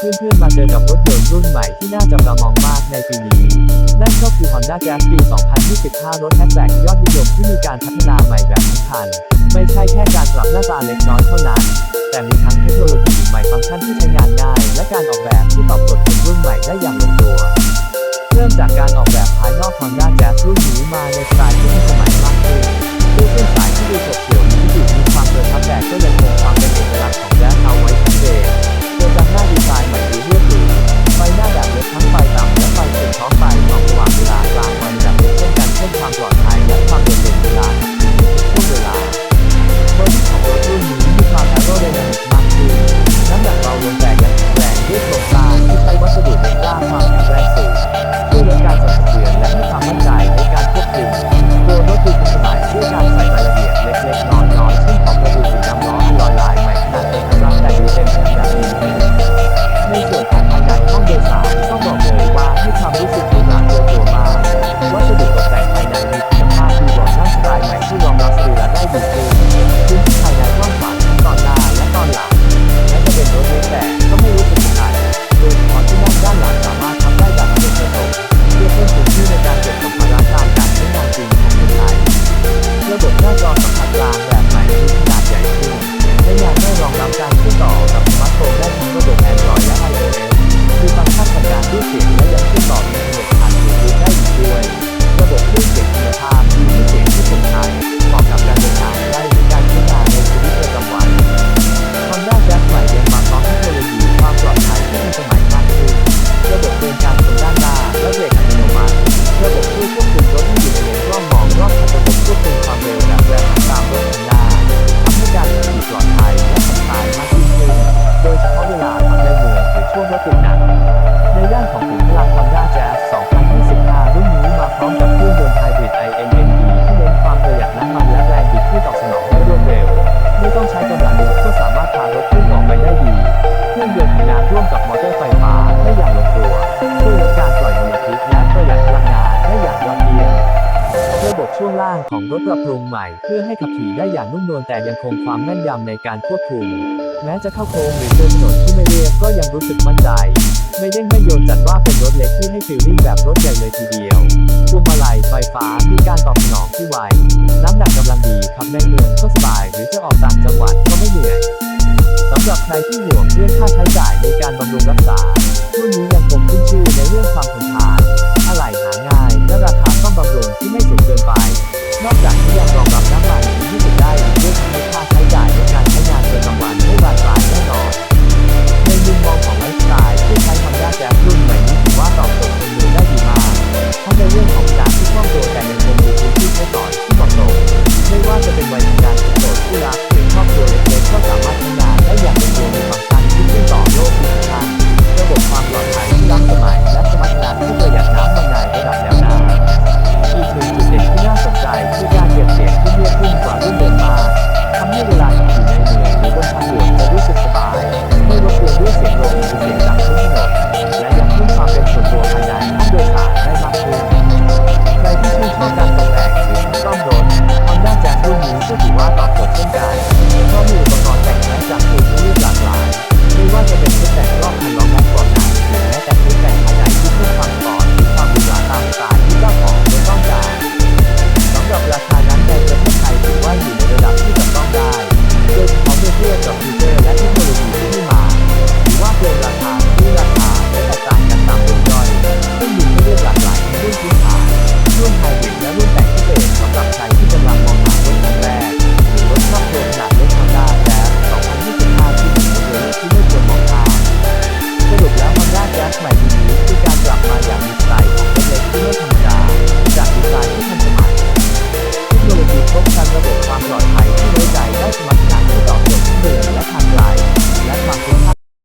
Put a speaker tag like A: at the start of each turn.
A: เพื่อนๆมาเจอกับรถยนต์รุ่นใหม่ที่น่าจับตามองมากในปีนี้ นั่นก็คือ Honda Jazz ปี 2025 รถแฮชแบ็กยอดนิยมที่มีการพัฒนาใหม่แบบทั้งคัน ไม่ใช่แค่การปรับหน้าตาเล็กน้อยเท่านั้น แต่มีทั้งเทคโนโลยีใหม่ฟังก์ชันที่ใช้งานง่าย และการออกแบบที่ตอบโจทย์คนรุ่นใหม่ได้อย่างลงตัว เริ่มจากการ ล่างของรถปรับปรุงใหม่ เพื่อให้ขับขี่ได้อย่างนุ่มนวลแต่ยังคงความแม่นยำในการควบคุม แม้จะเข้าโค้งหรือเดินถนนที่ไม่เรียบก็ยังรู้สึกมั่นใจ ไม่เด้งไม่โยนจัดว่าเป็นรถเล็กที่ให้ฟีลลิ่งแบบรถใหญ่เลยทีเดียวพวงมาลัยไฟฟ้ามีการตอบสนองที่ไว น้ำหนักกำลังดีขับในเมืองก็สบาย หรือจะออกต่างจังหวัดก็ไม่เหนื่อยสำหรับใครที่ห่วงเรื่องค่าใช้จ่ายในการบำรุงรักษา